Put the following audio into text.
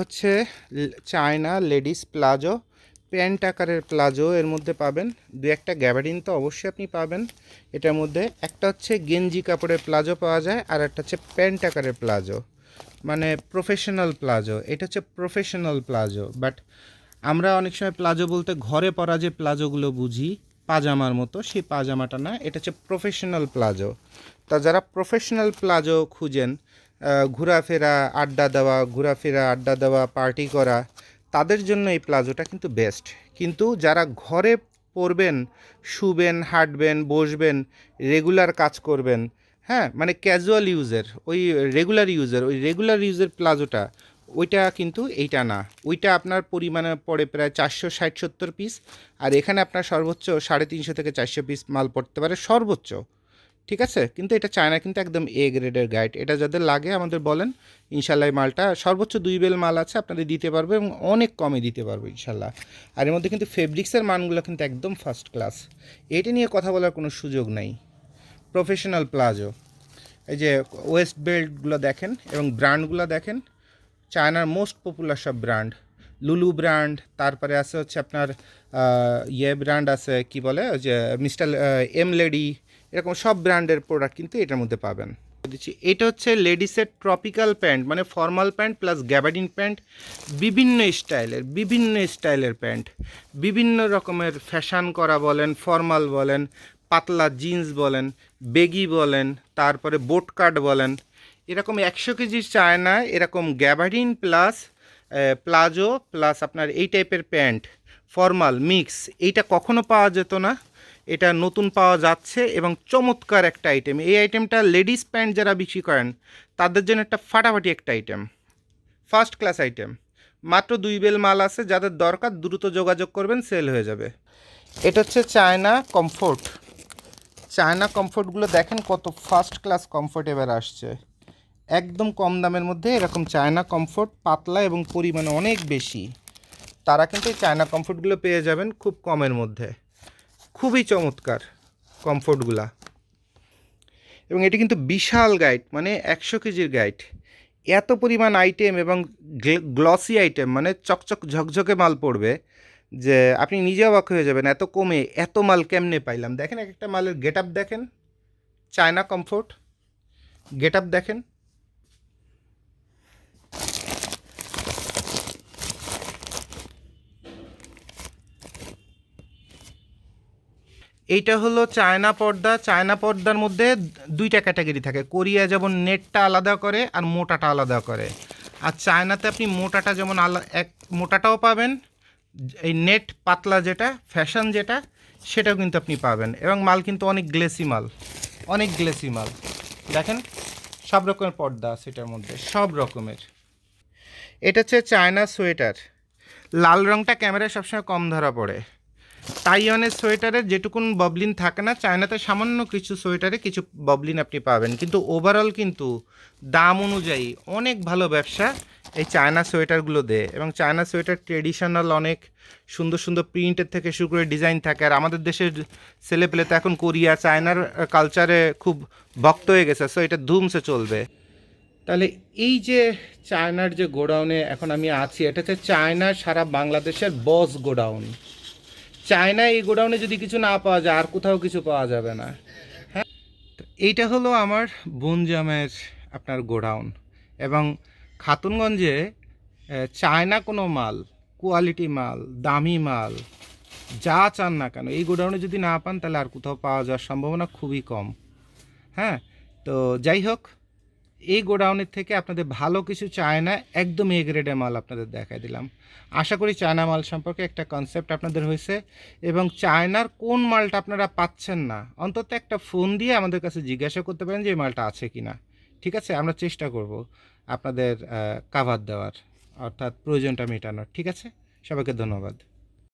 হচ্ছে China ladies palazzo, pant আকারের palazzo এর মধ্যে পাবেন। দু একটা গ্যাবারিন তো অবশ্যই আপনি পাবেন। এটার মধ্যে একটা হচ্ছে গেঞ্জি কাপড়ের প্লাজো পাওয়া যায় আর একটা হচ্ছে প্যান্ট আকারের প্লাজো। মানে প্রফেশনাল প্লাজো। এটা হচ্ছে প্রফেশনাল প্লাজো। বাট আমরা অনেক সময় প্লাজো বলতে ঘরে পরা যে প্লাজোগুলো বুঝি, পাজামার মতো, সেই পাজামাটা না, এটা হচ্ছে প্রফেশনাল প্লাজো। তা যারা প্রফেশনাল প্লাজো খুঁজেন ঘোরাফেরা, আড্ডা দেওয়া, ঘোরাফেরা, আড্ডা দেওয়া পার্টি করা, তাদের জন্য এই প্লাজোটা কিন্তু বেস্ট কিন্তু যারা ঘরে পরবেন শুবেন, হাঁটবেন, বসবেন রেগুলার কাজ করবেন হ্যাঁ মানে ক্যাজুয়াল ইউজের ওই রেগুলার ইউজের ওই রেগুলার ইউজের প্লাজোটা, ওইটা কিন্তু এইটা না। ওইটা আপনার পরিমাণে পড়ে প্রায় চারশো, ষাট, সত্তর পিস আর এখানে আপনার সর্বোচ্চ সাড়ে তিনশো থেকে চারশো পিস মাল পড়তে পারে সর্বোচ্চ। ঠিক আছে? কিন্তু এটা চায়না কিন্তু একদম এ গ্রেডের গাইড এটা যাদের লাগে, আমাদের বলেন ইনশাল্লাহ এই মালটা সর্বোচ্চ দুই বেল মাল আছে, আপনাদের দিতে পারব এবং অনেক কমে দিতে পারব ইনশাল্লাহ আর এর মধ্যে কিন্তু ফেব্রিক্সের মানগুলো কিন্তু একদম ফার্স্ট ক্লাস এটা নিয়ে কথা বলার কোনো সুযোগ নাই। প্রফেশনাল প্লাজো এই যে ওয়েস্ট বেল্টগুলো দেখেন এবং ব্র্যান্ডগুলো দেখেন চায়নার মোস্ট পপুলার সব ব্র্যান্ড লুলু ব্র্যান্ড তারপরে আছে হচ্ছে আপনার ইয়ে ব্র্যান্ড আছে, কি বলে যে মিস্টার এম লেডি এরকম সব ব্র্যান্ডের প্রোডাক্ট কিন্তু এটার মধ্যে পাবেন। দিচ্ছি, এটা হচ্ছে লেডিসের ট্রপিক্যাল প্যান্ট মানে formal pant plus gabardine pant বিভিন্ন স্টাইলের বিভিন্ন স্টাইলের প্যান্ট বিভিন্ন রকমের ফ্যাশন করা বলেন ফর্মাল বলেন, পাতলা জিন্স বলেন বেগি বলেন, তারপরে বোট কাট বলেন, এরকম একশো কেজির চায়না এরকম গ্যাবার্ডিন প্লাস প্লাজো প্লাস আপনার এই টাইপের প্যান্ট ফর্মাল মিক্স এইটা কখনো পাওয়া যেত না। এটা নতুন পাওয়া যাচ্ছে এবং চমৎকার একটা আইটেম এই আইটেমটা লেডিস প্যান্ট যারা বিক্রি করেন, তাদের জন্য একটা ফাটাফাটি একটা আইটেম ফার্স্ট ক্লাস আইটেম মাত্র দুই বেল মাল আছে, যাদের দরকার দ্রুত যোগাযোগ করবেন সেল হয়ে যাবে। এটা হচ্ছে চায়না কমফোর্ট চায়না কমফোর্টগুলো দেখেন কত ফার্স্ট ক্লাস কমফোর্ট এবার আসছে। একদম কম দামের মধ্যে এরকম চায়না কমফোর্ট পাতলা এবং পরিমাণে অনেক বেশি। তারা কিন্তু এই চায়না কমফোর্টগুলো পেয়ে যাবেন খুব কমের মধ্যে। খুবই চমৎকার কমফোর্টগুলা। এবং এটি কিন্তু বিশাল গাইড মানে একশো কেজির গাইড। এত পরিমাণ আইটেম এবং গ্লসি আইটেম মানে চকচক ঝকঝকে মাল পড়বে যে আপনি নিজে অবাক হয়ে যাবেন, এত কমে এত মাল কেমনে পাইলাম। দেখেন এক একটা মালের গেট আপ দেখেন, চায়না কমফোর্ট গেট আপ দেখেন। এইটা হলো চায়না পর্দা। চায়না পর্দার মধ্যে দুইটা ক্যাটাগরি থাকে। কোরিয়া যেমন নেটটা আলাদা করে আর মোটাটা আলাদা করে। আর চায়নাতে আপনি মোটাটা যেমন আলা, এক, মোটাটাও পাবেন। এই নেট পাতলা যেটা, ফ্যাশন যেটা, সেটাও কিন্তু আপনি পাবেন। এবং মাল কিন্তু অনেক গ্লেসি মাল। অনেক গ্লেসি মাল। দেখেন, সব রকমের পর্দা আছে এটার মধ্যে, সব রকমের। এটা হচ্ছে চায়না সোয়েটার। লাল রঙটা ক্যামেরায় সবসময় কম ধরা পড়ে। তাইওয়ানের সোয়েটারে যেটুকুন ববলিন থাকে না, চায়নাতে সামান্য কিছু সোয়েটারে কিছু ববলিন আপনি পাবেন। কিন্তু ওভারঅল কিন্তু দাম অনুযায়ী অনেক ভালো ব্যবসা এই চায়না সোয়েটারগুলো দেয়। এবং চায়না সোয়েটার ট্রেডিশনাল অনেক সুন্দর সুন্দর প্রিন্টের থেকে শুরু করে ডিজাইন থাকে। আর আমাদের দেশের ছেলেপেলে তো এখন কোরিয়া, চায়নার কালচারে খুব ভক্ত হয়ে গেছে সো এটা ধুমসে চলবে। তাহলে এই যে চায়নার যে গোডাউনে এখন আমি আছি, এটা হচ্ছে চায়নার সারা বাংলাদেশের বস গোডাউন। চায়না এই গোডাউনে যদি কিছু না পাওয়া যায়, আর কোথাও কিছু পাওয়া যাবে না। হ্যাঁ? এইটা হলো আমার বনজামের আপনার গোডাউন এবং খাতুনগঞ্জে চায়না কোনো মাল, কোয়ালিটি মাল, দামি মাল, যা চান না কেন, এই গোডাউনে যদি না পান, তাহলে আর কোথাও পাওয়া যাওয়ার সম্ভাবনা খুবই কম। হ্যাঁ? তো যাই হোক এই গোডাউনের থেকে আপনাদের ভালো কিছু চায়না একদম এ গ্রেডের মাল আপনাদের দেখাই দিলাম। আশা করি চায়না মাল সম্পর্কে একটা কনসেপ্ট আপনাদের হয়েছে এবং চায়নার কোন মালটা আপনারা পাচ্ছেন না, অন্তত একটা ফোন দিয়ে আমাদের কাছে জিজ্ঞাসা করতে পারেন যে এই মালটা আছে কি না ঠিক আছে? আমরা চেষ্টা করব আপনাদের কাভার দেওয়ার, অর্থাৎ প্রয়োজনটা মেটানোর। ঠিক আছে? সবাইকে ধন্যবাদ।